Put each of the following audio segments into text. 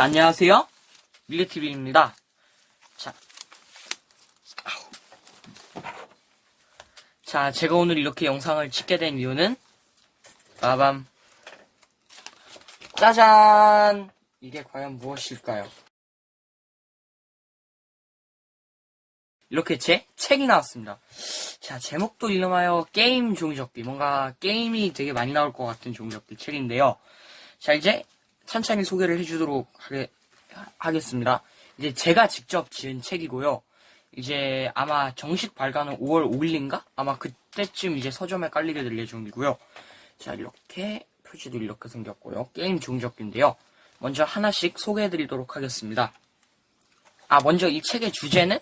자, 안녕하세요. 밀레TV입니다. 자. 자, 제가 오늘 이렇게 영상을 찍게 된 이유는, 빠밤. 짜잔! 이게 과연 무엇일까요? 이렇게 제 책이 나왔습니다. 자, 제목도 이름하여 게임 종이접기. 뭔가 게임이 되게 많이 나올 것 같은 종이접기 책인데요. 자, 이제 천천히 소개를 해주도록 하게, 하겠 습니다. 이제 제가 직접 지은 책이고요. 이제 아마 정식 발간은 5월 5일인가? 아마 그때쯤 이제 서점에 깔리게 될 예정이고요. 자, 이렇게 표지도 이렇게 생겼고요. 게임 종이접기인데요. 먼저 하나씩 소개해드리도록 하겠습니다. 아, 먼저 이 책의 주제는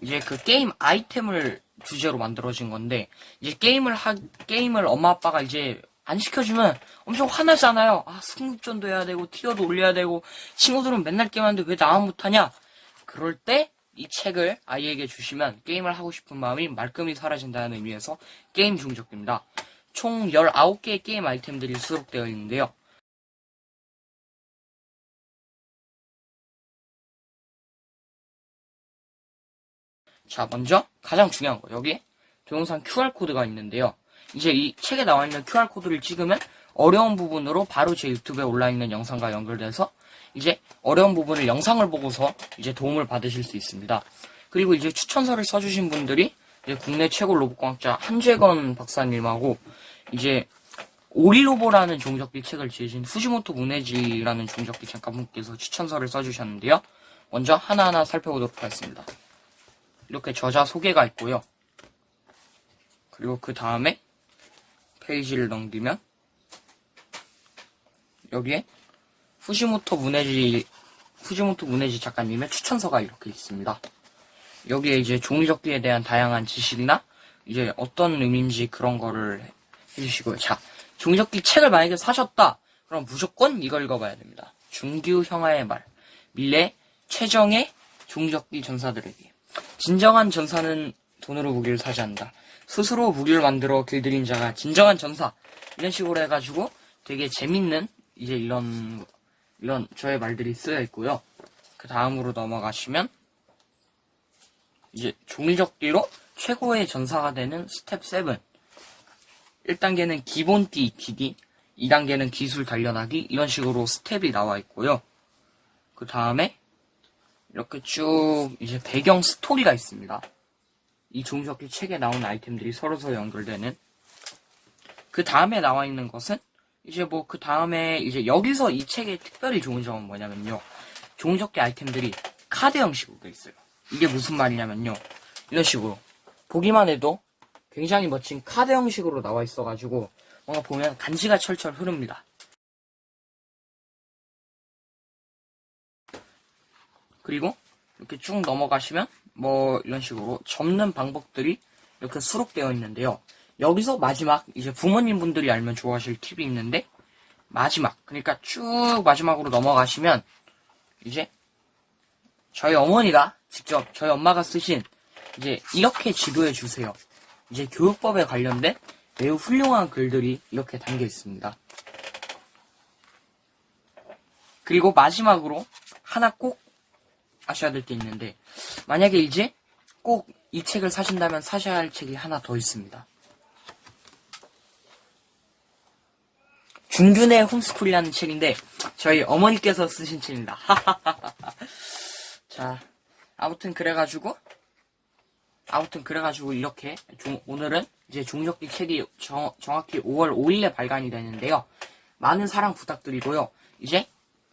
이제 그 게임 아이템을 주제로 만들어진 건데, 이제 게임을 하, 게임을 엄마 아빠가 이제 안 시켜주면 엄청 화나잖아요. 아, 승급전도 해야 되고, 티어도 올려야 되고, 친구들은 맨날 게임하는데 왜 나만 못하냐? 그럴 때 이 책을 아이에게 주시면 게임을 하고 싶은 마음이 말끔히 사라진다는 의미에서 게임 중적입니다. 총 19개의 게임 아이템들이 수록되어 있는데요. 자, 먼저 가장 중요한 거. 여기 동영상 QR코드가 있는데요. 이제 이 책에 나와 있는 QR코드를 찍으면 어려운 부분으로 바로 제 유튜브에 올라 있는 영상과 연결돼서 이제 어려운 부분을 영상을 보고서 이제 도움을 받으실 수 있습니다. 그리고 이제 추천서를 써주신 분들이 이제 국내 최고 로봇과학자 한재건 박사님하고 이제 오리로보라는 종적기 책을 지으신 후지모토 문해지라는 종적기 작가분께서 추천서를 써주셨는데요. 먼저 하나하나 살펴보도록 하겠습니다. 이렇게 저자 소개가 있고요. 그리고 그 다음에 페이지를 넘기면 여기에 후지모토 문해지 후지모토 문해지 작가님의 추천서가 이렇게 있습니다. 여기에 이제 종이접기에 대한 다양한 지식이나 이제 어떤 의미인지 그런 거를 해주시고요. 자, 종이접기 책을 만약에 사셨다. 그럼 무조건 이걸 읽어봐야 됩니다. 준규 형아의 말. 밀레 최정의 종이접기 전사들에게. 진정한 전사는 돈으로 무기를 사지 않는다. 스스로 무기를 만들어 길들인 자가 진정한 전사. 이런 식으로 해가지고 되게 재밌는 이제 이런 이런 저의 말들이 쓰여 있고요. 그 다음으로 넘어가시면 이제 종이접기로 최고의 전사가 되는 스텝 7. 1단계는 기본 띠 익히기, 2단계는 기술 단련하기 이런 식으로 스텝이 나와 있고요. 그 다음에 이렇게 쭉 이제 배경 스토리가 있습니다. 이 종이접기 책에 나온 아이템들이 서로서로 연결되는 그 다음에 나와 있는 것은 이제 뭐 그 다음에 이제 여기서 이 책의 특별히 좋은 점은 뭐냐면요. 종이접기 아이템들이 카드 형식으로 돼 있어요. 이게 무슨 말이냐면요. 이런 식으로 보기만 해도 굉장히 멋진 카드 형식으로 나와 있어가지고 뭔가 보면 간지가 철철 흐릅니다. 그리고 이렇게 쭉 넘어가시면 뭐 이런 식으로 접는 방법들이 이렇게 수록되어 있는데요. 여기서 마지막 이제 부모님 분들이 알면 좋아하실 팁이 있는데 마지막 그러니까 쭉 마지막으로 넘어가시면 이제 저희 어머니가 직접 저희 엄마가 쓰신 이제 이렇게 지도해 주세요. 이제 교육법에 관련된 매우 훌륭한 글들이 이렇게 담겨 있습니다. 그리고 마지막으로 하나 꼭 아셔야 될 게 있는데 만약에 이제 꼭 이 책을 사신다면 사셔야 할 책이 하나 더 있습니다. 중균의 홈스쿨이라는 책인데 저희 어머니께서 쓰신 책입니다. 자, 아무튼 그래가지고 아무튼 그래가지고 이렇게 종- 오늘은 이제 종적기 책이 정, 정확히 5월 5일에 발간이 되는데요. 많은 사랑 부탁드리고요. 이제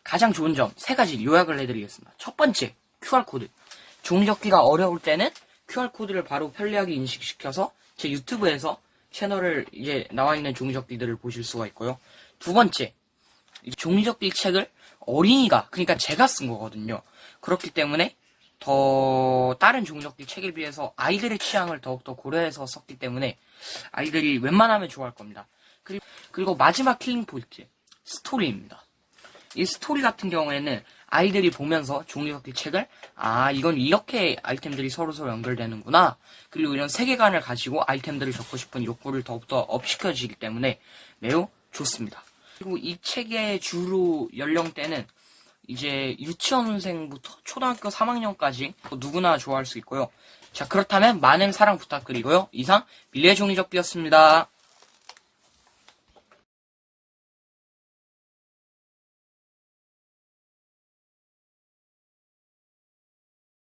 가장 좋은 점 세 가지 요약을 해드리겠습니다. 첫 번째 QR코드. 종적기가 어려울 때는 QR코드를 바로 편리하게 인식시켜서 제 유튜브에서 채널을 이제 나와 있는 종이 접기들을 보실 수가 있고요. 두 번째, 이 종이 접기 책을 어린이가 그러니까 제가 쓴 거거든요. 그렇기 때문에 더 다른 종이 접기 책에 비해서 아이들의 취향을 더욱더 고려해서 썼기 때문에 아이들이 웬만하면 좋아할 겁니다. 그리고 마지막 킬링 포인트 스토리입니다. 이 스토리 같은 경우에는 아이들이 보면서 종이접기 책을 아 이건 이렇게 아이템들이 서로서로 연결되는구나 그리고 이런 세계관을 가지고 아이템들을 적고 싶은 욕구를 더욱더 업시켜지기 때문에 매우 좋습니다. 그리고 이 책의 주로 연령대는 이제 유치원생부터 초등학교 3학년까지 누구나 좋아할 수 있고요. 자, 그렇다면 많은 사랑 부탁드리고요. 이상 미래 종이접기였습니다.